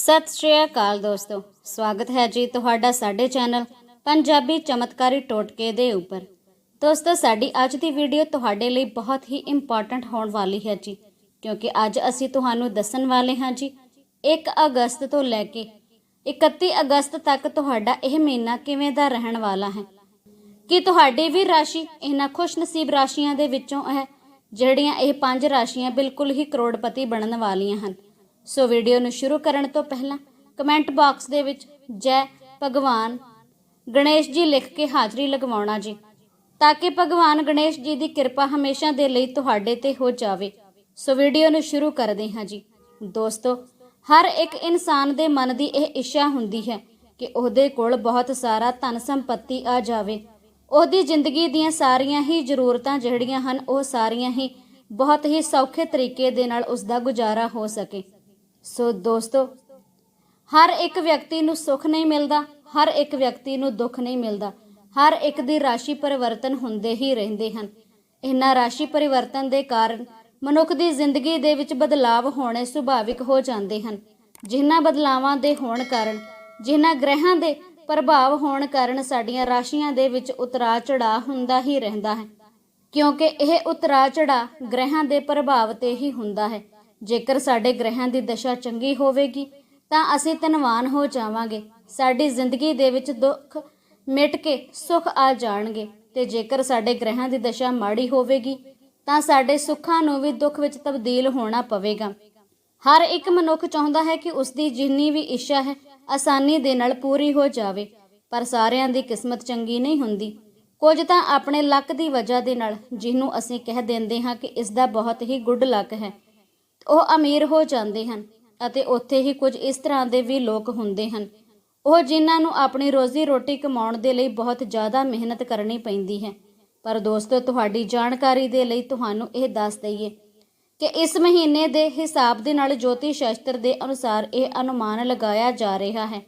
ਸਤਿ ਸ਼੍ਰੀ ਅਕਾਲ ਦੋਸਤੋ। ਸਵਾਗਤ ਹੈ ਜੀ ਤੁਹਾਡਾ ਸਾਡੇ ਚੈਨਲ ਪੰਜਾਬੀ ਚਮਤਕਾਰੀ ਟੋਟਕੇ ਦੇ ਉੱਪਰ। ਦੋਸਤੋ, ਸਾਡੀ ਅੱਜ ਦੀ ਵੀਡੀਓ ਤੁਹਾਡੇ ਲਈ ਬਹੁਤ ਹੀ ਇੰਪੋਰਟੈਂਟ ਹੋਣ ਵਾਲੀ ਹੈ ਜੀ, ਕਿਉਂਕਿ ਅੱਜ ਅਸੀਂ ਤੁਹਾਨੂੰ ਦੱਸਣ ਵਾਲੇ ਹਾਂ ਜੀ 1 ਅਗਸਤ ਤੋਂ ਲੈ ਕੇ 31 ਅਗਸਤ ਤੱਕ ਤੁਹਾਡਾ ਇਹ ਮਹੀਨਾ ਕਿਵੇਂ ਦਾ ਰਹਿਣ ਵਾਲਾ ਹੈ। ਕੀ ਤੁਹਾਡੀ ਵੀ ਰਾਸ਼ੀ ਇਹਨਾਂ ਖੁਸ਼ਨਸੀਬ ਰਾਸ਼ੀਆਂ ਦੇ ਵਿੱਚੋਂ ਹੈ, ਜਿਹੜੀਆਂ ਇਹ ਪੰਜ ਰਾਸ਼ੀਆਂ ਬਿਲਕੁਲ ਹੀ ਕਰੋੜਪਤੀ ਬਣਨ ਵਾਲੀਆਂ ਹਨ। ਸੋ ਵੀਡੀਓ ਨੂੰ ਸ਼ੁਰੂ ਕਰਨ ਤੋਂ ਪਹਿਲਾਂ ਕਮੈਂਟ ਬਾਕਸ ਦੇ ਵਿੱਚ ਜੈ ਭਗਵਾਨ ਗਣੇਸ਼ ਜੀ ਲਿਖ ਕੇ ਹਾਜ਼ਰੀ ਲਗਵਾਉਣਾ ਜੀ, ਤਾਂ ਕਿ ਭਗਵਾਨ ਗਣੇਸ਼ ਜੀ ਦੀ ਕਿਰਪਾ ਹਮੇਸ਼ਾ ਦੇ ਲਈ ਤੁਹਾਡੇ ਤੇ ਹੋ ਜਾਵੇ। ਸੋ ਵੀਡੀਓ ਨੂੰ ਸ਼ੁਰੂ ਕਰਦੇ ਹਾਂ ਜੀ। ਦੋਸਤੋ, ਹਰ ਇੱਕ ਇਨਸਾਨ ਦੇ ਮਨ ਦੀ ਇਹ ਇੱਛਾ ਹੁੰਦੀ ਹੈ ਕਿ ਉਹਦੇ ਕੋਲ ਬਹੁਤ ਸਾਰਾ ਧਨ ਸੰਪਤੀ ਆ ਜਾਵੇ। ਉਹਦੀ ਜ਼ਿੰਦਗੀ ਦੀਆਂ ਸਾਰੀਆਂ ਹੀ ਜ਼ਰੂਰਤਾਂ ਜਿਹੜੀਆਂ ਹਨ, ਉਹ ਸਾਰੀਆਂ ਹੀ ਬਹੁਤ ਹੀ ਸੌਖੇ ਤਰੀਕੇ ਦੇ ਨਾਲ ਉਸ ਦਾ ਗੁਜ਼ਾਰਾ ਹੋ ਸਕੇ। ਸੋ ਦੋਸਤੋ, ਹਰ ਇੱਕ ਵਿਅਕਤੀ ਨੂੰ ਸੁੱਖ ਨਹੀਂ ਮਿਲਦਾ, ਹਰ ਇੱਕ ਵਿਅਕਤੀ ਨੂੰ ਦੁੱਖ ਨਹੀਂ ਮਿਲਦਾ। ਹਰ ਇੱਕ ਦੀ ਰਾਸ਼ੀ ਪਰਿਵਰਤਨ ਹੁੰਦੇ ਹੀ ਰਹਿੰਦੇ ਹਨ। ਇਹਨਾਂ ਰਾਸ਼ੀ ਪਰਿਵਰਤਨ ਦੇ ਕਾਰਨ ਮਨੁੱਖ ਦੀ ਜ਼ਿੰਦਗੀ ਦੇ ਵਿੱਚ ਬਦਲਾਵ ਹੋਣੇ ਸੁਭਾਵਿਕ ਹੋ ਜਾਂਦੇ ਹਨ। ਜਿਨ੍ਹਾਂ ਬਦਲਾਵਾਂ ਦੇ ਹੋਣ ਕਾਰਨ, ਜਿਨ੍ਹਾਂ ਗ੍ਰਹਿਾਂ ਦੇ ਪ੍ਰਭਾਵ ਹੋਣ ਕਾਰਨ ਸਾਡੀਆਂ ਰਾਸ਼ੀਆਂ ਦੇ ਵਿੱਚ ਉਤਰਾ ਚੜਾ ਹੁੰਦਾ ਹੀ ਰਹਿੰਦਾ ਹੈ। ਕਿਉਂਕਿ ਇਹ ਉਤਰਾ ਚੜਾ ਗ੍ਰਹਿਾਂ ਦੇ ਪ੍ਰਭਾਵ ਤੇ ਹੀ ਹੁੰਦਾ ਹੈ। ਜੇਕਰ ਸਾਡੇ ਗ੍ਰਹਿਆਂ ਦੀ ਦਸ਼ਾ ਚੰਗੀ ਹੋਵੇਗੀ, ਤਾਂ ਅਸੀਂ ਧਨਵਾਨ ਹੋ ਜਾਵਾਂਗੇ। ਸਾਡੀ ਜ਼ਿੰਦਗੀ ਦੇ ਵਿੱਚ ਦੁੱਖ ਮਿਟ ਕੇ ਸੁੱਖ ਆ ਜਾਣਗੇ ਤੇ ਜੇਕਰ ਸਾਡੇ ਗ੍ਰਹਿਆਂ ਦੀ ਦਸ਼ਾ ਮਾੜੀ ਹੋਵੇਗੀ, ਤਾਂ ਸਾਡੇ ਸੁੱਖਾਂ ਨੂੰ ਵੀ ਦੁੱਖ ਵਿੱਚ ਤਬਦੀਲ ਹੋਣਾ ਪਵੇਗਾ। ਹਰ ਇੱਕ ਮਨੁੱਖ ਚਾਹੁੰਦਾ ਹੈ ਕਿ ਉਸ ਦੀ ਜਿੰਨੀ ਵੀ ਇੱਛਾ ਹੈ, ਆਸਾਨੀ ਦੇ ਨਾਲ ਪੂਰੀ ਹੋ ਜਾਵੇ, ਪਰ ਸਾਰਿਆਂ ਦੀ ਕਿਸਮਤ ਚੰਗੀ ਨਹੀਂ ਹੁੰਦੀ। ਕੁਝ ਤਾਂ ਆਪਣੇ ਲੱਕ ਦੀ ਵਜ੍ਹਾ ਦੇ ਨਾਲ, ਜਿਹਨੂੰ ਅਸੀਂ ਕਹਿ ਦਿੰਦੇ ਹਾਂ ਕਿ ਇਸ ਦਾ ਬਹੁਤ ਹੀ ਗੁੱਡ ਲੱਕ ਹੈ। ਉਹ ਅਮੀਰ ਹੋ ਜਾਂਦੇ ਹਨ ਅਤੇ ਉੱਥੇ ਹੀ ਕੁਝ ਇਸ ਤਰ੍ਹਾਂ ਦੇ ਵੀ ਲੋਕ ਹੁੰਦੇ ਹਨ। ਉਹ ਜਿਨ੍ਹਾਂ ਨੂੰ ਆਪਣੀ ਰੋਜ਼ੀ ਰੋਟੀ ਕਮਾਉਣ ਦੇ ਲਈ ਬਹੁਤ ਜ਼ਿਆਦਾ ਮਿਹਨਤ ਕਰਨੀ ਪੈਂਦੀ ਹੈ। ਪਰ ਦੋਸਤੋ, ਤੁਹਾਡੀ ਜਾਣਕਾਰੀ ਦੇ ਲਈ ਤੁਹਾਨੂੰ ਇਹ ਦੱਸ ਦਈਏ ਕਿ ਇਸ ਮਹੀਨੇ ਦੇ ਹਿਸਾਬ ਦੇ ਨਾਲ ਜੋਤੀ ਸ਼ਾਸਤਰ ਦੇ ਅਨੁਸਾਰ ਇਹ ਅਨੁਮਾਨ ਲਗਾਇਆ ਜਾ ਰਿਹਾ ਹੈ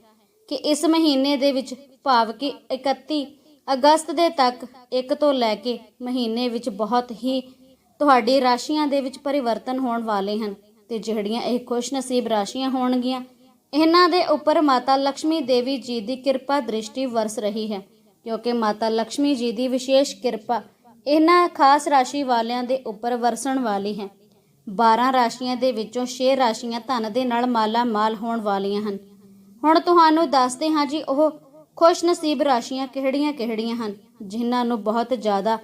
ਕਿ ਇਸ ਮਹੀਨੇ ਦੇ ਵਿੱਚ ਭਾਵ ਕਿ 31 ਅਗਸਤ ਦੇ ਤੱਕ ਇੱਕ ਤੋਂ ਲੈ ਕੇ ਮਹੀਨੇ ਵਿੱਚ ਬਹੁਤ ਹੀ ਤੁਹਾਡੀ ਰਾਸ਼ੀਆਂ ਦੇ ਵਿੱਚ ਪਰਿਵਰਤਨ ਹੋਣ ਵਾਲੇ ਹਨ ਤੇ ਜਿਹੜੀਆਂ ਇਹ ਖੁਸ਼ ਨਸੀਬ ਰਾਸ਼ੀਆਂ ਹੋਣਗੀਆਂ, ਇਹਨਾਂ ਦੇ ਉੱਪਰ ਮਾਤਾ ਲక్ష్ਮੀ ਦੇਵੀ ਜੀ ਦੀ ਕਿਰਪਾ ਦ੍ਰਿਸ਼ਟੀ ਵਰਸ ਰਹੀ ਹੈ, ਕਿਉਂਕਿ ਮਾਤਾ ਲక్ష్ਮੀ ਜੀ ਦੀ ਵਿਸ਼ੇਸ਼ ਕਿਰਪਾ ਇਹਨਾਂ ਖਾਸ ਰਾਸ਼ੀ ਵਾਲਿਆਂ ਦੇ ਉੱਪਰ ਵਰਸਣ ਵਾਲੀ ਹੈ। 12 ਰਾਸ਼ੀਆਂ ਦੇ ਵਿੱਚੋਂ 6 ਰਾਸ਼ੀਆਂ ਧਨ ਦੇ ਨਾਲ ਮਾਲਾ ਮਾਲ ਹੋਣ ਵਾਲੀਆਂ ਹਨ। ਹੁਣ ਤੁਹਾਨੂੰ ਦੱਸਦੇ ਹਾਂ ਜੀ ਉਹ ਖੁਸ਼ ਨਸੀਬ ਰਾਸ਼ੀਆਂ ਕਿਹੜੀਆਂ-ਕਿਹੜੀਆਂ ਹਨ, ਜਿਨ੍ਹਾਂ ਨੂੰ ਬਹੁਤ ਜ਼ਿਆਦਾ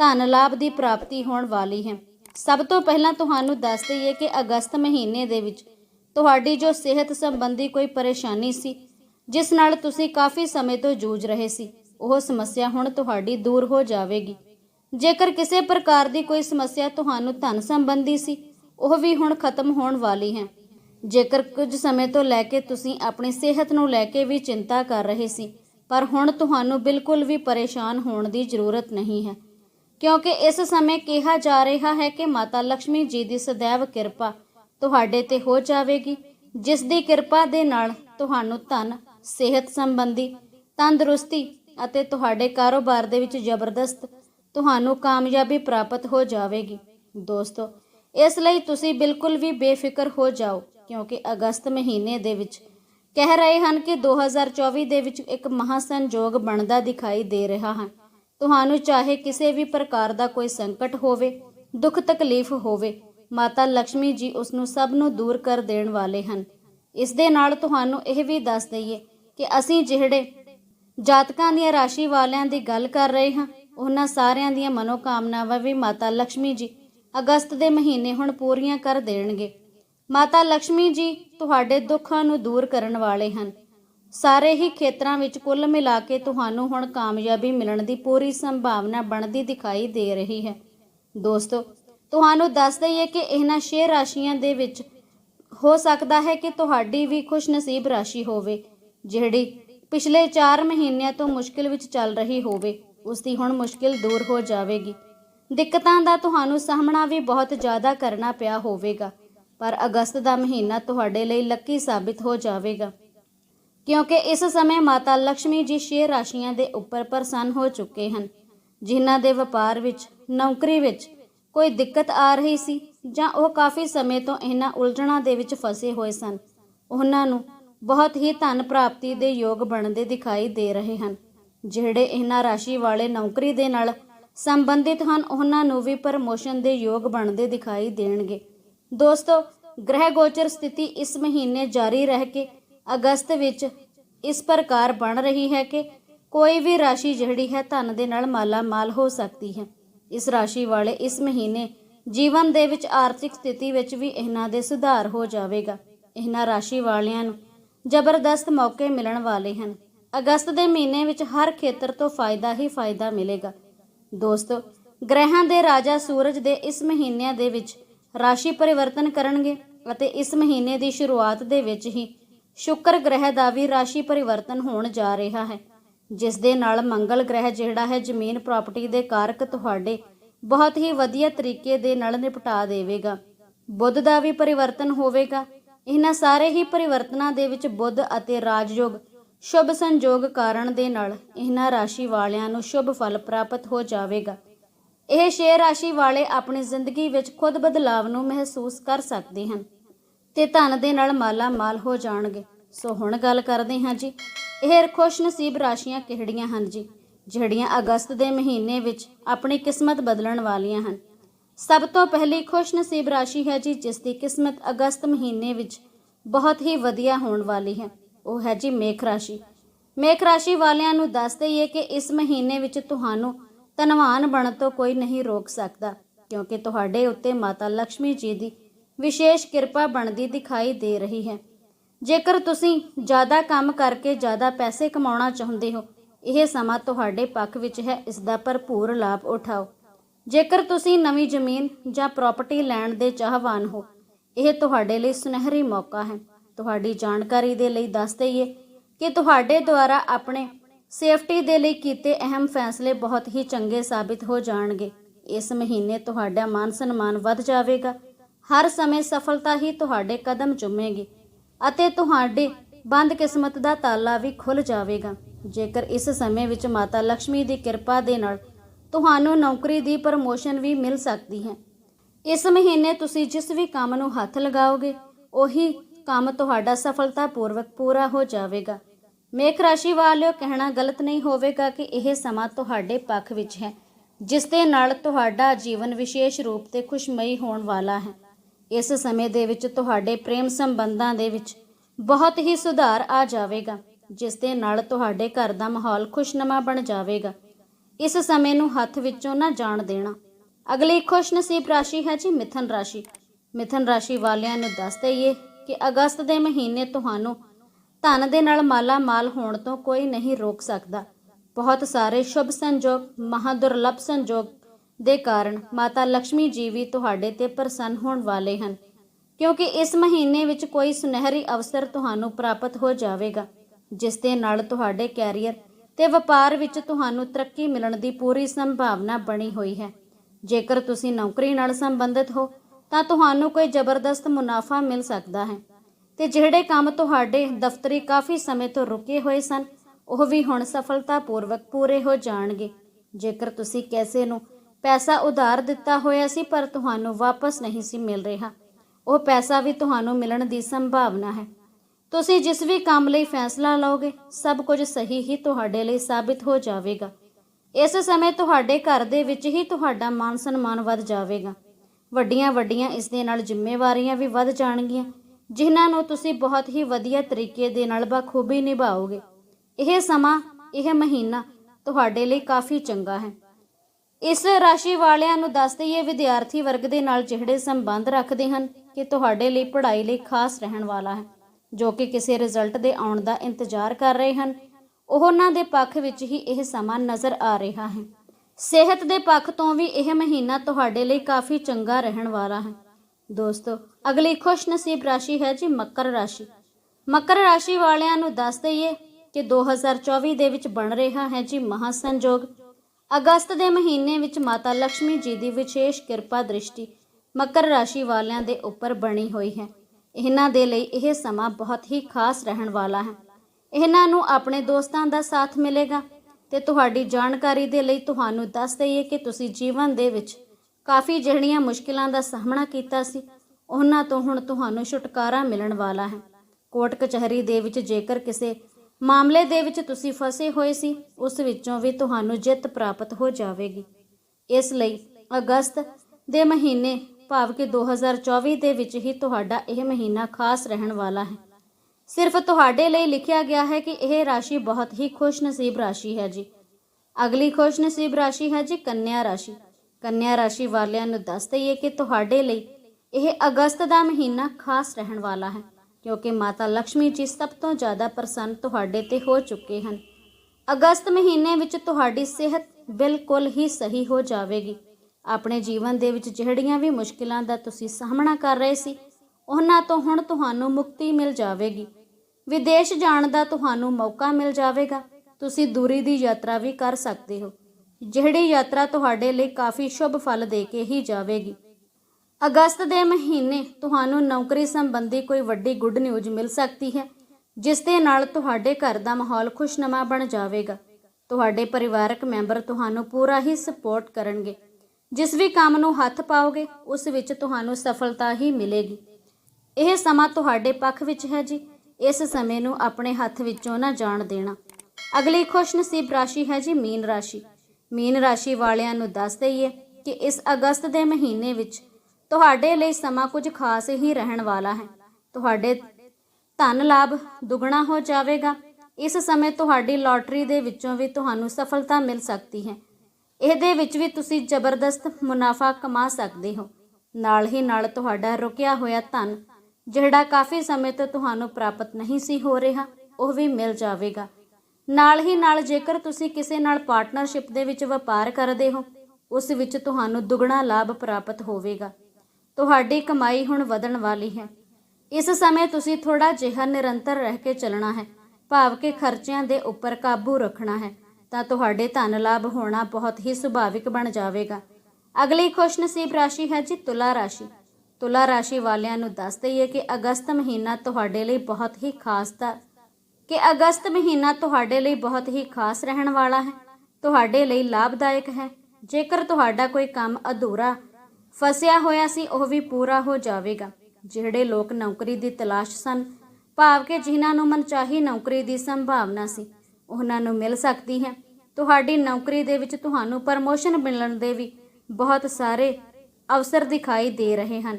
ਧਨ ਲਾਭ ਦੀ ਪ੍ਰਾਪਤੀ ਹੋਣ ਵਾਲੀ ਹੈ। ਸਭ ਤੋਂ ਪਹਿਲਾਂ ਤੁਹਾਨੂੰ ਦੱਸ ਦਈਏ ਕਿ ਅਗਸਤ ਮਹੀਨੇ ਦੇ ਵਿੱਚ ਤੁਹਾਡੀ ਜੋ ਸਿਹਤ ਸੰਬੰਧੀ ਕੋਈ ਪਰੇਸ਼ਾਨੀ ਸੀ, ਜਿਸ ਨਾਲ ਤੁਸੀਂ ਕਾਫੀ ਸਮੇਂ ਤੋਂ ਜੂਝ ਰਹੇ ਸੀ, ਉਹ ਸਮੱਸਿਆ ਹੁਣ ਤੁਹਾਡੀ ਦੂਰ ਹੋ ਜਾਵੇਗੀ। ਜੇਕਰ ਕਿਸੇ ਪ੍ਰਕਾਰ ਦੀ ਕੋਈ ਸਮੱਸਿਆ ਤੁਹਾਨੂੰ ਧਨ ਸੰਬੰਧੀ ਸੀ, ਉਹ ਵੀ ਹੁਣ ਖਤਮ ਹੋਣ ਵਾਲੀ ਹੈ। ਜੇਕਰ ਕੁਝ ਸਮੇਂ ਤੋਂ ਲੈ ਕੇ ਤੁਸੀਂ ਆਪਣੀ ਸਿਹਤ ਨੂੰ ਲੈ ਕੇ ਵੀ ਚਿੰਤਾ ਕਰ ਰਹੇ ਸੀ, ਪਰ ਹੁਣ ਤੁਹਾਨੂੰ ਬਿਲਕੁਲ ਵੀ ਪਰੇਸ਼ਾਨ ਹੋਣ ਦੀ ਜ਼ਰੂਰਤ ਨਹੀਂ ਹੈ। ਕਿਉਂਕਿ ਇਸ ਸਮੇਂ ਕਿਹਾ ਜਾ ਰਿਹਾ ਹੈ ਕਿ ਮਾਤਾ ਲక్ష్ਮੀ ਜੀ ਦੀ ਸਦੈਵ ਕਿਰਪਾ ਤੁਹਾਡੇ ਤੇ ਹੋ ਜਾਵੇਗੀ, ਜਿਸ ਦੀ ਕਿਰਪਾ ਦੇ ਨਾਲ ਤੁਹਾਨੂੰ ਧਨ, ਸਿਹਤ ਸੰਬੰਧੀ, ਤੰਦਰੁਸਤੀ ਅਤੇ ਤੁਹਾਡੇ ਕਾਰੋਬਾਰ ਦੇ ਵਿੱਚ ਜ਼ਬਰਦਸਤ ਤੁਹਾਨੂੰ ਕਾਮਯਾਬੀ ਪ੍ਰਾਪਤ ਹੋ ਜਾਵੇਗੀ। ਦੋਸਤੋ, ਇਸ ਲਈ ਤੁਸੀਂ ਬਿਲਕੁਲ ਵੀ ਬੇਫਿਕਰ ਹੋ ਜਾਓ, ਕਿਉਂਕਿ ਅਗਸਤ ਮਹੀਨੇ ਦੇ ਵਿੱਚ ਕਹਿ ਰਹੇ ਹਨ ਕਿ 2024 ਦੇ ਵਿੱਚ ਇੱਕ ਮਹਾਸੰਯੋਗ ਬਣਦਾ ਦਿਖਾਈ ਦੇ ਰਿਹਾ ਹੈ। ਤੁਹਾਨੂੰ ਚਾਹੇ ਕਿਸੇ ਵੀ ਪ੍ਰਕਾਰ ਦਾ ਕੋਈ ਸੰਕਟ ਹੋਵੇ, ਦੁੱਖ ਤਕਲੀਫ ਹੋਵੇ, ਮਾਤਾ ਲక్ష్ਮੀ ਜੀ ਉਸ ਨੂੰ ਸਭ ਨੂੰ ਦੂਰ ਕਰ ਦੇਣ ਵਾਲੇ ਹਨ। ਇਸ ਦੇ ਨਾਲ ਤੁਹਾਨੂੰ ਇਹ ਵੀ ਦੱਸ ਦਈਏ ਕਿ ਅਸੀਂ ਜਿਹੜੇ ਜਾਤਕਾਂ ਦੀਆਂ ਰਾਸ਼ੀ ਵਾਲਿਆਂ ਦੀ ਗੱਲ ਕਰ ਰਹੇ ਹਾਂ, ਉਹਨਾਂ ਸਾਰਿਆਂ ਦੀਆਂ ਮਨੋਕਾਮਨਾਵਾਂ ਵੀ ਮਾਤਾ ਲక్ష్ਮੀ ਜੀ ਅਗਸਤ ਦੇ ਮਹੀਨੇ ਹੁਣ ਪੂਰੀਆਂ ਕਰ ਦੇਣਗੇ। ਮਾਤਾ ਲక్ష్ਮੀ ਜੀ ਤੁਹਾਡੇ ਦੁੱਖਾਂ ਨੂੰ ਦੂਰ ਕਰਨ ਵਾਲੇ ਹਨ। ਸਾਰੇ ਹੀ ਖੇਤਰਾਂ ਵਿੱਚ ਕੁੱਲ ਮਿਲਾ ਕੇ ਤੁਹਾਨੂੰ ਹੁਣ ਕਾਮਯਾਬੀ ਮਿਲਣ ਦੀ ਪੂਰੀ ਸੰਭਾਵਨਾ ਬਣਦੀ ਦਿਖਾਈ ਦੇ ਰਹੀ ਹੈ। ਦੋਸਤੋ, ਤੁਹਾਨੂੰ ਦੱਸ ਦਈਏ ਕਿ ਇਹਨਾਂ ਛੇ ਰਾਸ਼ੀਆਂ ਦੇ ਵਿੱਚ ਹੋ ਸਕਦਾ ਹੈ ਕਿ ਤੁਹਾਡੀ ਵੀ ਖੁਸ਼ਨਸੀਬ ਰਾਸ਼ੀ ਹੋਵੇ, ਜਿਹੜੀ ਪਿਛਲੇ 4 ਮਹੀਨਿਆਂ ਤੋਂ ਮੁਸ਼ਕਿਲ ਵਿੱਚ ਚੱਲ ਰਹੀ ਹੋਵੇ। ਉਸ ਦੀ ਹੁਣ ਮੁਸ਼ਕਿਲ ਦੂਰ ਹੋ ਜਾਵੇਗੀ। ਦਿੱਕਤਾਂ ਦਾ ਤੁਹਾਨੂੰ ਸਾਹਮਣਾ ਵੀ ਬਹੁਤ ਜ਼ਿਆਦਾ ਕਰਨਾ ਪਿਆ ਹੋਵੇਗਾ, ਪਰ ਅਗਸਤ ਦਾ ਮਹੀਨਾ ਤੁਹਾਡੇ ਲਈ ਲੱਕੀ ਸਾਬਿਤ ਹੋ ਜਾਵੇਗਾ। ਕਿਉਂਕਿ ਇਸ ਸਮੇਂ ਮਾਤਾ ਲక్ష్ਮੀ ਜੀ ਛੇ ਰਾਸ਼ੀਆਂ ਦੇ ਉੱਪਰ ਪ੍ਰਸੰਨ ਹੋ ਚੁੱਕੇ ਹਨ। ਜਿਨ੍ਹਾਂ ਦੇ ਵਪਾਰ ਵਿੱਚ, ਨੌਕਰੀ ਵਿੱਚ ਕੋਈ ਦਿੱਕਤ ਆ ਰਹੀ ਸੀ ਜਾਂ ਉਹ ਕਾਫੀ ਸਮੇਂ ਤੋਂ ਇਹਨਾਂ ਉਲਝਣਾਂ ਦੇ ਵਿੱਚ ਫਸੇ ਹੋਏ ਸਨ, ਉਹਨਾਂ ਨੂੰ ਬਹੁਤ ਹੀ ਧਨ ਪ੍ਰਾਪਤੀ ਦੇ ਯੋਗ ਬਣਦੇ ਦਿਖਾਈ ਦੇ ਰਹੇ ਹਨ, ਜਿਹੜੇ ਇਹਨਾਂ ਰਾਸ਼ੀ ਵਾਲੇ ਨੌਕਰੀ ਦੇ ਨਾਲ ਸੰਬੰਧਿਤ ਹਨ, ਉਹਨਾਂ ਨੂੰ ਵੀ ਪ੍ਰਮੋਸ਼ਨ ਦੇ ਯੋਗ ਬਣਦੇ ਦਿਖਾਈ ਦੇਣਗੇ। ਦੋਸਤੋ, ਗ੍ਰਹਿ ਗੋਚਰ ਸਥਿਤੀ ਇਸ ਮਹੀਨੇ ਜਾਰੀ ਰਹਿ ਕੇ ਅਗਸਤ ਵਿੱਚ ਇਸ ਪ੍ਰਕਾਰ ਬਣ ਰਹੀ ਹੈ ਕਿ ਕੋਈ ਵੀ ਰਾਸ਼ੀ ਜਿਹੜੀ ਹੈ ਧਨ ਦੇ ਨਾਲ ਮਾਲਾ ਮਾਲ ਹੋ ਸਕਦੀ ਹੈ। ਇਸ ਰਾਸ਼ੀ ਵਾਲੇ ਇਸ ਮਹੀਨੇ ਜੀਵਨ ਦੇ ਵਿੱਚ ਆਰਥਿਕ ਸਥਿਤੀ ਵਿੱਚ ਵੀ ਇਹਨਾਂ ਦੇ ਸੁਧਾਰ ਹੋ ਜਾਵੇਗਾ। ਇਹਨਾਂ ਰਾਸ਼ੀ ਵਾਲਿਆਂ ਨੂੰ ਜ਼ਬਰਦਸਤ ਮੌਕੇ ਮਿਲਣ ਵਾਲੇ ਹਨ। ਅਗਸਤ ਦੇ ਮਹੀਨੇ ਵਿੱਚ ਹਰ ਖੇਤਰ ਤੋਂ ਫਾਇਦਾ ਹੀ ਫਾਇਦਾ ਮਿਲੇਗਾ। ਦੋਸਤੋ, ਗ੍ਰਹਿਾਂ ਦੇ ਰਾਜਾ ਸੂਰਜ ਦੇ ਇਸ ਮਹੀਨਿਆਂ ਦੇ ਵਿੱਚ ਰਾਸ਼ੀ ਪਰਿਵਰਤਨ ਕਰਨਗੇ ਅਤੇ ਇਸ ਮਹੀਨੇ ਦੀ ਸ਼ੁਰੂਆਤ ਦੇ ਵਿੱਚ ਹੀ ਸ਼ੁੱਕਰ ਗ੍ਰਹਿ ਦਾ ਵੀ ਰਾਸ਼ੀ ਪਰਿਵਰਤਨ ਹੋਣ ਜਾ ਰਿਹਾ ਹੈ, ਜਿਸ ਦੇ ਨਾਲ ਮੰਗਲ ਗ੍ਰਹਿ ਜਿਹੜਾ ਹੈ ਜ਼ਮੀਨ ਪ੍ਰਾਪਰਟੀ ਦੇ ਕਾਰਕ ਤੁਹਾਡੇ ਬਹੁਤ ਹੀ ਵਧੀਆ ਤਰੀਕੇ ਦੇ ਨਾਲ ਨਿਪਟਾ ਦੇਵੇਗਾ। ਬੁੱਧ ਦਾ ਵੀ ਪਰਿਵਰਤਨ ਹੋਵੇਗਾ। ਇਹਨਾਂ ਸਾਰੇ ਹੀ ਪਰਿਵਰਤਨਾਂ ਦੇ ਵਿੱਚ ਬੁੱਧ ਅਤੇ ਰਾਜਯੋਗ ਸ਼ੁਭ ਸੰਜੋਗ ਕਾਰਨ ਦੇ ਨਾਲ ਇਹਨਾਂ ਰਾਸ਼ੀ ਵਾਲਿਆਂ ਨੂੰ ਸ਼ੁਭ ਫਲ ਪ੍ਰਾਪਤ ਹੋ ਜਾਵੇਗਾ। ਇਹ ਛੇ ਰਾਸ਼ੀ ਵਾਲੇ ਆਪਣੀ ਜ਼ਿੰਦਗੀ ਵਿੱਚ ਖੁਦ ਬਦਲਾਵ ਨੂੰ ਮਹਿਸੂਸ ਕਰ ਸਕਦੇ ਹਨ। ਤੇ ਧਨ ਦੇ ਨਾਲ ਮਾਲਾ ਮਾਲ ਹੋ ਜਾਣਗੇ। ਸੋ ਹੁਣ ਗੱਲ ਕਰਦੇ ਹਾਂ ਜੀ। ਇਹ ਖੁਸ਼ ਨਸੀਬ ਰਾਸ਼ੀਆਂ ਕਿਹੜੀਆਂ ਹਨ ਜੀ? ਜਿਹੜੀਆਂ ਅਗਸਤ ਦੇ ਮਹੀਨੇ ਵਿੱਚ ਆਪਣੀ ਕਿਸਮਤ ਬਦਲਣ ਵਾਲੀਆਂ ਹਨ। ਸਭ ਤੋਂ ਪਹਿਲੀ ਖੁਸ਼ ਨਸੀਬ ਰਾਸ਼ੀ ਹੈ ਜੀ, ਜਿਸ ਦੀ ਕਿਸਮਤ ਅਗਸਤ ਮਹੀਨੇ ਵਿੱਚ ਬਹੁਤ ਹੀ ਵਧੀਆ ਹੋਣ ਵਾਲੀ ਹੈ। ਉਹ ਹੈ ਜੀ ਮੇਖ ਰਾਸ਼ੀ। ਮੇਖ ਰਾਸ਼ੀ ਵਾਲਿਆਂ ਨੂੰ ਦੱਸ ਦਈਏ ਕਿ ਇਸ ਮਹੀਨੇ ਵਿੱਚ ਤੁਹਾਨੂੰ ਧਨਵਾਨ ਬਣਨ ਤੋਂ ਕੋਈ ਨਹੀਂ ਰੋਕ ਸਕਦਾ, ਕਿਉਂਕਿ ਤੁਹਾਡੇ ਉੱਤੇ ਮਾਤਾ ਲక్ష్ਮੀ ਜੀ ਦੀ ਵਿਸ਼ੇਸ਼ ਕਿਰਪਾ ਬਣਦੀ ਦਿਖਾਈ ਦੇ ਰਹੀ ਹੈ। ਜੇਕਰ ਤੁਸੀਂ ਜ਼ਿਆਦਾ ਕੰਮ ਕਰਕੇ ਜ਼ਿਆਦਾ ਪੈਸੇ ਕਮਾਉਣਾ ਚਾਹੁੰਦੇ ਹੋ, ਇਹ ਸਮਾਂ ਤੁਹਾਡੇ ਪੱਖ ਵਿੱਚ ਹੈ, ਇਸ ਦਾ ਭਰਪੂਰ ਲਾਭ ਉਠਾਓ। ਜੇਕਰ ਤੁਸੀਂ ਨਵੀਂ ਜ਼ਮੀਨ ਜਾਂ ਪ੍ਰਾਪਰਟੀ ਲੈਣ ਦੇ ਚਾਹਵਾਨ ਹੋ, ਇਹ ਤੁਹਾਡੇ ਲਈ ਸੁਨਹਿਰੀ ਮੌਕਾ ਹੈ। ਤੁਹਾਡੀ ਜਾਣਕਾਰੀ ਦੇ ਲਈ ਦੱਸ ਦਈਏ ਕਿ ਤੁਹਾਡੇ ਦੁਆਰਾ ਆਪਣੇ ਸੇਫਟੀ ਦੇ ਲਈ ਕੀਤੇ ਅਹਿਮ ਫੈਸਲੇ ਬਹੁਤ ਹੀ ਚੰਗੇ ਸਾਬਿਤ ਹੋ ਜਾਣਗੇ। ਇਸ ਮਹੀਨੇ ਤੁਹਾਡਾ ਮਾਨ ਸਨਮਾਨ ਵੱਧ ਜਾਵੇਗਾ। ਹਰ ਸਮੇਂ ਸਫਲਤਾ ਹੀ ਤੁਹਾਡੇ ਕਦਮ ਚੁੰਮੇਗੀ ਅਤੇ ਤੁਹਾਡੇ ਬੰਦ ਕਿਸਮਤ ਦਾ ਤਾਲਾ ਵੀ ਖੁੱਲ ਜਾਵੇਗਾ। ਜੇਕਰ ਇਸ ਸਮੇਂ ਵਿੱਚ ਮਾਤਾ ਲక్ష్ਮੀ ਦੀ ਕਿਰਪਾ ਦੇ ਨਾਲ ਤੁਹਾਨੂੰ ਨੌਕਰੀ ਦੀ ਪ੍ਰਮੋਸ਼ਨ ਵੀ ਮਿਲ ਸਕਦੀ ਹੈ, ਇਸ ਮਹੀਨੇ ਤੁਸੀਂ ਜਿਸ ਵੀ ਕੰਮ ਨੂੰ ਹੱਥ ਲਗਾਓਗੇ, ਉਹੀ ਕੰਮ ਤੁਹਾਡਾ ਸਫਲਤਾਪੂਰਵਕ ਪੂਰਾ ਹੋ ਜਾਵੇਗਾ। ਮੇਖ ਰਾਸ਼ੀ ਵਾਲਿਓ, ਕਹਿਣਾ ਗਲਤ ਨਹੀਂ ਹੋਵੇਗਾ ਕਿ ਇਹ ਸਮਾਂ ਤੁਹਾਡੇ ਪੱਖ ਵਿੱਚ ਹੈ, ਜਿਸ ਦੇ ਨਾਲ ਤੁਹਾਡਾ ਜੀਵਨ ਵਿਸ਼ੇਸ਼ ਰੂਪ ਤੇ ਖੁਸ਼ਮਈ ਹੋਣ ਵਾਲਾ ਹੈ। ਇਸ ਸਮੇਂ ਦੇ ਵਿੱਚ ਤੁਹਾਡੇ ਪ੍ਰੇਮ ਸੰਬੰਧਾਂ ਦੇ ਵਿੱਚ ਬਹੁਤ ਹੀ ਸੁਧਾਰ ਆ ਜਾਵੇਗਾ, ਜਿਸ ਦੇ ਨਾਲ ਤੁਹਾਡੇ ਘਰ ਦਾ ਮਾਹੌਲ ਖੁਸ਼ਨਮਾ ਬਣ ਜਾਵੇਗਾ। ਇਸ ਸਮੇਂ ਨੂੰ ਹੱਥ ਵਿੱਚੋਂ ਨਾ ਜਾਣ ਦੇਣਾ। ਅਗਲੀ ਖੁਸ਼ਨਸੀਬ ਰਾਸ਼ੀ ਹੈ ਜੀ ਮਿਥਨ ਰਾਸ਼ੀ। ਮਿਥਨ ਰਾਸ਼ੀ ਵਾਲਿਆਂ ਨੂੰ ਦੱਸ ਦਈਏ ਕਿ ਅਗਸਤ ਦੇ ਮਹੀਨੇ ਤੁਹਾਨੂੰ ਧਨ ਦੇ ਨਾਲ ਮਾਲਾ ਮਾਲ ਹੋਣ ਤੋਂ ਕੋਈ ਨਹੀਂ ਰੋਕ ਸਕਦਾ। ਬਹੁਤ ਸਾਰੇ ਸ਼ੁਭ ਸੰਜੋਗ ਮਹਾਦੁਰਲਭ ਸੰਜੋਗ ਦੇ ਕਾਰਨ ਮਾਤਾ ਲక్ష్ਮੀ ਜੀ ਵੀ ਤੁਹਾਡੇ ਤੇ ਪ੍ਰਸੰਨ ਹੋਣ ਵਾਲੇ ਹਨ, ਕਿਉਂਕਿ ਇਸ ਮਹੀਨੇ ਵਿੱਚ ਕੋਈ ਸੁਨਹਿਰੀ ਅਵਸਰ ਤੁਹਾਨੂੰ ਪ੍ਰਾਪਤ ਹੋ ਜਾਵੇਗਾ, ਜਿਸ ਦੇ ਨਾਲ ਤੁਹਾਡੇ ਕੈਰੀਅਰ ਤੇ ਵਪਾਰ ਵਿੱਚ ਤੁਹਾਨੂੰ ਤਰੱਕੀ ਮਿਲਣ ਦੀ ਪੂਰੀ ਸੰਭਾਵਨਾ ਬਣੀ ਹੋਈ ਹੈ। ਜੇਕਰ ਤੁਸੀਂ ਨੌਕਰੀ ਨਾਲ ਸੰਬੰਧਿਤ ਹੋ, ਤਾਂ ਤੁਹਾਨੂੰ ਕੋਈ ਜ਼ਬਰਦਸਤ ਮੁਨਾਫਾ ਮਿਲ ਸਕਦਾ ਹੈ, ਤੇ ਜਿਹੜੇ ਕੰਮ ਤੁਹਾਡੇ ਦਫ਼ਤਰੀ ਕਾਫੀ ਸਮੇਂ ਤੋਂ ਰੁਕੇ ਹੋਏ ਸਨ, ਉਹ ਵੀ ਹੁਣ ਸਫਲਤਾਪੂਰਵਕ ਪੂਰੇ ਹੋ ਜਾਣਗੇ। ਜੇਕਰ ਤੁਸੀਂ ਕਿਸੇ ਨੂੰ ਪੈਸਾ ਉਧਾਰ ਦਿੱਤਾ ਹੋਇਆ ਸੀ, ਪਰ ਤੁਹਾਨੂੰ ਵਾਪਸ ਨਹੀਂ ਸੀ ਮਿਲ ਰਿਹਾ। ਉਹ ਪੈਸਾ ਵੀ ਤੁਹਾਨੂੰ ਮਿਲਣ ਦੀ ਸੰਭਾਵਨਾ ਹੈ। ਤੁਸੀਂ ਜਿਸ ਵੀ ਕੰਮ ਲਈ ਫੈਸਲਾ ਲਓਗੇ, ਸਭ ਕੁਝ ਸਹੀ ਹੀ ਤੁਹਾਡੇ ਲਈ ਸਾਬਿਤ ਹੋ ਜਾਵੇਗਾ। ਇਸ ਸਮੇਂ ਤੁਹਾਡੇ ਘਰ ਦੇ ਵਿੱਚ ਹੀ ਤੁਹਾਡਾ ਮਾਨ ਸਨਮਾਨ ਵੱਧ ਜਾਵੇਗਾ। ਵੱਡੀਆਂ ਵੱਡੀਆਂ ਇਸ ਦੇ ਨਾਲ ਜ਼ਿੰਮੇਵਾਰੀਆਂ ਵੀ ਵੱਧ ਜਾਣਗੀਆਂ, ਜਿਨ੍ਹਾਂ ਨੂੰ ਤੁਸੀਂ ਬਹੁਤ ਹੀ ਵਧੀਆ ਤਰੀਕੇ ਦੇ ਨਾਲ ਬਖੂਬੀ ਨਿਭਾਓਗੇ। ਇਹ ਸਮਾਂ, ਇਹ ਮਹੀਨਾ ਤੁਹਾਡੇ ਲਈ ਕਾਫੀ ਚੰਗਾ ਹੈ। ਇਸ ਰਾਸ਼ੀ ਵਾਲਿਆਂ ਨੂੰ ਦੱਸ ਦਈਏ, ਵਿਦਿਆਰਥੀ ਵਰਗ ਦੇ ਨਾਲ ਜਿਹੜੇ ਸੰਬੰਧ ਰੱਖਦੇ ਹਨ ਕਿ ਤੁਹਾਡੇ ਲਈ ਪੜ੍ਹਾਈ ਲਈ ਖਾਸ ਰਹਿਣ ਵਾਲਾ ਹੈ, ਜੋ ਕਿ ਕਿਸੇ ਰਿਜ਼ਲਟ ਦੇ ਆਉਣ ਦਾ ਇੰਤਜ਼ਾਰ ਕਰ ਰਹੇ ਹਨ। ਉਹਨਾਂ ਦੇ ਪੱਖ ਵਿੱਚ ਹੀ ਇਹ ਸਮਾਂ ਨਜ਼ਰ ਆ ਰਿਹਾ ਹੈ। ਸਿਹਤ ਦੇ ਪੱਖ ਤੋਂ ਵੀ ਇਹ ਮਹੀਨਾ ਤੁਹਾਡੇ ਲਈ ਕਾਫੀ ਚੰਗਾ ਰਹਿਣ ਵਾਲਾ ਹੈ। ਦੋਸਤੋ, ਅਗਲੀ ਖੁਸ਼ਨਸੀਬ ਰਾਸ਼ੀ ਹੈ ਜੀ ਮਕਰ ਰਾਸ਼ੀ। ਮਕਰ ਰਾਸ਼ੀ ਵਾਲਿਆਂ ਨੂੰ ਦੱਸ ਦਈਏ ਕਿ 2024 ਦੇ ਵਿੱਚ ਬਣ ਰਿਹਾ ਹੈ ਜੀ ਮਹਾ ਸੰਜੋਗ ਅਗਸਤ ਦੇ ਮਹੀਨੇ ਵਿੱਚ ਮਾਤਾ ਲక్ష్ਮੀ ਜੀ ਦੀ ਵਿਸ਼ੇਸ਼ ਕਿਰਪਾ ਦ੍ਰਿਸ਼ਟੀ ਮਕਰ ਰਾਸ਼ੀ ਵਾਲਿਆਂ ਦੇ ਉੱਪਰ ਬਣੀ ਹੋਈ ਹੈ। ਇਹਨਾਂ ਦੇ ਲਈ ਇਹ ਸਮਾਂ ਬਹੁਤ ਹੀ ਖਾਸ ਰਹਿਣ ਵਾਲਾ ਹੈ। ਇਹਨਾਂ ਨੂੰ ਆਪਣੇ ਦੋਸਤਾਂ ਦਾ ਸਾਥ ਮਿਲੇਗਾ ਤੇ ਤੁਹਾਡੀ ਜਾਣਕਾਰੀ ਦੇ ਲਈ ਤੁਹਾਨੂੰ ਦੱਸ ਦਈਏ ਕਿ ਤੁਸੀਂ ਜੀਵਨ ਦੇ ਵਿੱਚ ਕਾਫੀ ਜਿਹੜੀਆਂ ਮੁਸ਼ਕਿਲਾਂ ਦਾ ਸਾਹਮਣਾ ਕੀਤਾ ਸੀ, ਉਹਨਾਂ ਤੋਂ ਹੁਣ ਤੁਹਾਨੂੰ ਛੁਟਕਾਰਾ ਮਿਲਣ ਵਾਲਾ ਹੈ। ਕੋਰਟ ਕਚਹਿਰੀ ਦੇ ਵਿੱਚ ਜੇਕਰ ਕਿਸੇ ਮਾਮਲੇ ਦੇ ਵਿੱਚ ਤੁਸੀਂ ਫਸੇ ਹੋਏ ਸੀ, ਉਸ ਵਿੱਚੋਂ ਵੀ ਤੁਹਾਨੂੰ ਜਿੱਤ ਪ੍ਰਾਪਤ ਹੋ ਜਾਵੇਗੀ। ਇਸ ਲਈ ਅਗਸਤ ਦੇ ਮਹੀਨੇ, ਭਾਵ ਕਿ 2024 ਦੇ ਵਿੱਚ ਹੀ ਤੁਹਾਡਾ ਇਹ ਮਹੀਨਾ ਖਾਸ ਰਹਿਣ ਵਾਲਾ ਹੈ। ਸਿਰਫ ਤੁਹਾਡੇ ਲਈ ਲਿਖਿਆ ਗਿਆ ਹੈ ਕਿ ਇਹ ਰਾਸ਼ੀ ਬਹੁਤ ਹੀ ਖੁਸ਼ਨਸੀਬ ਰਾਸ਼ੀ ਹੈ ਜੀ। ਅਗਲੀ ਖੁਸ਼ਨਸੀਬ ਰਾਸ਼ੀ ਹੈ ਜੀ ਕੰਨਿਆ ਰਾਸ਼ੀ। ਕੰਨਿਆ ਰਾਸ਼ੀ ਵਾਲਿਆਂ ਨੂੰ ਦੱਸ ਦਈਏ ਕਿ ਤੁਹਾਡੇ ਲਈ ਇਹ ਅਗਸਤ ਦਾ ਮਹੀਨਾ ਖਾਸ ਰਹਿਣ ਵਾਲਾ ਹੈ। ਕਿਉਂਕਿ ਮਾਤਾ ਲక్ష్ਮੀ ਜੀ ਸਭ ਤੋਂ ਜ਼ਿਆਦਾ ਪ੍ਰਸੰਨ ਤੁਹਾਡੇ ਤੇ ਹੋ ਚੁੱਕੇ ਹਨ। ਅਗਸਤ ਮਹੀਨੇ ਵਿੱਚ ਤੁਹਾਡੀ ਸਿਹਤ ਬਿਲਕੁਲ ਹੀ ਸਹੀ ਹੋ ਜਾਵੇਗੀ। ਆਪਣੇ ਜੀਵਨ ਦੇ ਵਿੱਚ ਜਿਹੜੀਆਂ ਵੀ ਮੁਸ਼ਕਿਲਾਂ ਦਾ ਤੁਸੀਂ ਸਾਹਮਣਾ ਕਰ ਰਹੇ ਸੀ, ਉਹਨਾਂ ਤੋਂ ਹੁਣ ਤੁਹਾਨੂੰ ਮੁਕਤੀ ਮਿਲ ਜਾਵੇਗੀ। ਵਿਦੇਸ਼ ਜਾਣ ਦਾ ਤੁਹਾਨੂੰ ਮੌਕਾ ਮਿਲ ਜਾਵੇਗਾ। ਤੁਸੀਂ ਦੂਰੀ ਦੀ ਯਾਤਰਾ ਵੀ ਕਰ ਸਕਦੇ ਹੋ। ਜਿਹੜੀ ਯਾਤਰਾ ਤੁਹਾਡੇ ਲਈ ਕਾਫੀ ਸ਼ੁਭ ਫਲ ਦੇ ਕੇ ਹੀ ਜਾਵੇਗੀ। ਅਗਸਤ ਦੇ ਮਹੀਨੇ ਤੁਹਾਨੂੰ ਨੌਕਰੀ ਸੰਬੰਧੀ ਕੋਈ ਵੱਡੀ ਗੁੱਡ ਨਿਊਜ਼ ਮਿਲ ਸਕਦੀ ਹੈ, ਜਿਸ ਦੇ ਨਾਲ ਤੁਹਾਡੇ ਘਰ ਦਾ ਮਾਹੌਲ ਖੁਸ਼ਨਮਾ ਬਣ ਜਾਵੇਗਾ। ਤੁਹਾਡੇ ਪਰਿਵਾਰਕ ਮੈਂਬਰ ਤੁਹਾਨੂੰ ਪੂਰਾ ਹੀ ਸਪੋਰਟ ਕਰਨਗੇ। ਜਿਸ ਵੀ ਕੰਮ ਨੂੰ ਹੱਥ ਪਾਓਗੇ, ਉਸ ਵਿੱਚ ਤੁਹਾਨੂੰ ਸਫਲਤਾ ਹੀ ਮਿਲੇਗੀ। ਇਹ ਸਮਾਂ ਤੁਹਾਡੇ ਪੱਖ ਵਿੱਚ ਹੈ ਜੀ। ਇਸ ਸਮੇਂ ਨੂੰ ਆਪਣੇ ਹੱਥ ਵਿੱਚੋਂ ਨਾ ਜਾਣ ਦੇਣਾ। ਅਗਲੀ ਖੁਸ਼ਨਸੀਬ ਰਾਸ਼ੀ ਹੈ ਜੀ ਮੀਨ ਰਾਸ਼ੀ। ਮੀਨ ਰਾਸ਼ੀ ਵਾਲਿਆਂ ਨੂੰ ਦੱਸ ਦਈਏ ਕਿ ਇਸ ਅਗਸਤ ਦੇ ਮਹੀਨੇ ਵਿੱਚ ਤੁਹਾਡੇ ਲਈ ਸਮਾਂ ਕੁਝ ਖਾਸ ਹੀ ਰਹਿਣ ਵਾਲਾ ਹੈ। ਤੁਹਾਡੇ ਧਨ ਲਾਭ ਦੁੱਗਣਾ ਹੋ ਜਾਵੇਗਾ। ਇਸ ਸਮੇਂ ਤੁਹਾਡੀ ਲੋਟਰੀ ਦੇ ਵਿੱਚੋਂ ਵੀ ਤੁਹਾਨੂੰ ਸਫਲਤਾ ਮਿਲ ਸਕਦੀ ਹੈ। ਇਹਦੇ ਵਿੱਚ ਵੀ ਤੁਸੀਂ ਜ਼ਬਰਦਸਤ ਮੁਨਾਫਾ ਕਮਾ ਸਕਦੇ ਹੋ। ਨਾਲ ਹੀ ਨਾਲ ਤੁਹਾਡਾ ਰੁਕਿਆ ਹੋਇਆ ਧਨ, ਜਿਹੜਾ ਕਾਫੀ ਸਮੇਂ ਤੋਂ ਤੁਹਾਨੂੰ ਪ੍ਰਾਪਤ ਨਹੀਂ ਸੀ ਹੋ ਰਿਹਾ, ਉਹ ਵੀ ਮਿਲ ਜਾਵੇਗਾ। ਨਾਲ ਹੀ ਨਾਲ ਜੇਕਰ ਤੁਸੀਂ ਕਿਸੇ ਨਾਲ ਪਾਰਟਨਰਸ਼ਿਪ ਦੇ ਵਿੱਚ ਵਪਾਰ ਕਰਦੇ ਹੋ, ਉਸ ਵਿੱਚ ਤੁਹਾਨੂੰ ਦੁੱਗਣਾ ਲਾਭ ਪ੍ਰਾਪਤ ਹੋਵੇਗਾ। ਤੁਹਾਡੀ ਕਮਾਈ ਹੁਣ ਵਧਣ ਵਾਲੀ ਹੈ। ਇਸ ਸਮੇਂ ਤੁਸੀਂ ਥੋੜਾ ਜਿਹਾ ਨਿਰੰਤਰ ਰਹਿ ਕੇ ਚੱਲਣਾ ਹੈ। ਭਾਵ ਕਿ ਖਰਚਿਆਂ ਦੇ ਉੱਪਰ ਕਾਬੂ ਰੱਖਣਾ ਹੈ, ਤਾਂ ਤੁਹਾਡੇ ਧਨ ਲਾਭ ਹੋਣਾ ਬਹੁਤ ਹੀ ਸੁਭਾਵਿਕ ਬਣ ਜਾਵੇਗਾ। ਅਗਲੀ ਖੁਸ਼ਨਸੀਬ ਰਾਸ਼ੀ ਹੈ ਜੀ ਤੁਲਾ ਰਾਸ਼ੀ। ਤੁਲਾ ਰਾਸ਼ੀ ਵਾਲਿਆਂ ਨੂੰ ਦੱਸ ਦਈਏ ਕਿ ਅਗਸਤ ਮਹੀਨਾ ਤੁਹਾਡੇ ਲਈ ਬਹੁਤ ਹੀ ਖਾਸ ਦਾ ਕਿ ਅਗਸਤ ਮਹੀਨਾ ਤੁਹਾਡੇ ਲਈ ਬਹੁਤ ਹੀ ਖਾਸ ਰਹਿਣ ਵਾਲਾ ਹੈ। ਤੁਹਾਡੇ ਲਈ ਲਾਭਦਾਇਕ ਹੈ। ਜੇਕਰ ਤੁਹਾਡਾ ਕੋਈ ਕੰਮ ਅਧੂਰਾ ਫਸਿਆ ਹੋਇਆ ਸੀ, ਉਹ ਵੀ ਪੂਰਾ ਹੋ ਜਾਵੇਗਾ। ਜਿਹੜੇ ਲੋਕ ਨੌਕਰੀ ਦੀ ਤਲਾਸ਼ ਸਨ, ਭਾਵ ਕਿ ਜਿਨ੍ਹਾਂ ਨੂੰ ਮਨਚਾਹੀ ਨੌਕਰੀ ਦੀ ਸੰਭਾਵਨਾ ਸੀ, ਉਹਨਾਂ ਨੂੰ ਮਿਲ ਸਕਦੀ ਹੈ। ਤੁਹਾਡੀ ਨੌਕਰੀ ਦੇ ਵਿੱਚ ਤੁਹਾਨੂੰ ਪ੍ਰਮੋਸ਼ਨ ਮਿਲਣ ਦੇ ਵੀ ਬਹੁਤ ਸਾਰੇ ਅਵਸਰ ਦਿਖਾਈ ਦੇ ਰਹੇ ਹਨ।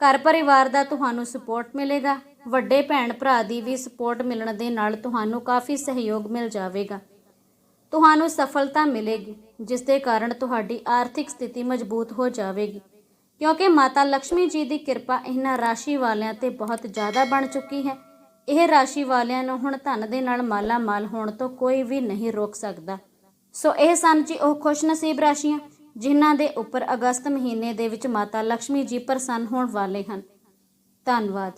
ਘਰ ਪਰਿਵਾਰ ਦਾ ਤੁਹਾਨੂੰ ਸਪੋਰਟ ਮਿਲੇਗਾ, ਵੱਡੇ ਭੈਣ ਭਰਾ ਦੀ ਵੀ ਸਪੋਰਟ ਮਿਲਣ ਦੇ ਨਾਲ ਤੁਹਾਨੂੰ ਕਾਫੀ ਸਹਿਯੋਗ ਮਿਲ ਜਾਵੇਗਾ। ਤੁਹਾਨੂੰ ਸਫਲਤਾ ਮਿਲੇਗੀ, ਜਿਸ ਦੇ ਕਾਰਨ ਤੁਹਾਡੀ ਆਰਥਿਕ ਸਥਿਤੀ ਮਜ਼ਬੂਤ ਹੋ ਜਾਵੇਗੀ। ਕਿਉਂਕਿ ਮਾਤਾ ਲక్ష్ਮੀ ਜੀ ਦੀ ਕਿਰਪਾ ਇਹਨਾਂ ਰਾਸ਼ੀ ਵਾਲਿਆਂ ਤੇ ਬਹੁਤ ਜ਼ਿਆਦਾ ਬਣ ਚੁੱਕੀ ਹੈ। ਇਹ ਰਾਸ਼ੀ ਵਾਲਿਆਂ ਨੂੰ ਹੁਣ ਧਨ ਦੇ ਨਾਲ ਮਾਲਾ ਮਾਲ ਹੋਣ ਤੋਂ ਕੋਈ ਵੀ ਨਹੀਂ ਰੋਕ ਸਕਦਾ। ਸੋ ਇਹ ਸਨ ਜੀ ਉਹ ਖੁਸ਼ਨਸੀਬ ਰਾਸ਼ੀਆਂ, ਜਿਨ੍ਹਾਂ ਦੇ ਉੱਪਰ ਅਗਸਤ ਮਹੀਨੇ ਦੇ ਵਿੱਚ ਮਾਤਾ ਲక్ష్ਮੀ ਜੀ ਪ੍ਰਸੰਨ ਹੋਣ ਵਾਲੇ ਹਨ। ਧੰਨਵਾਦ।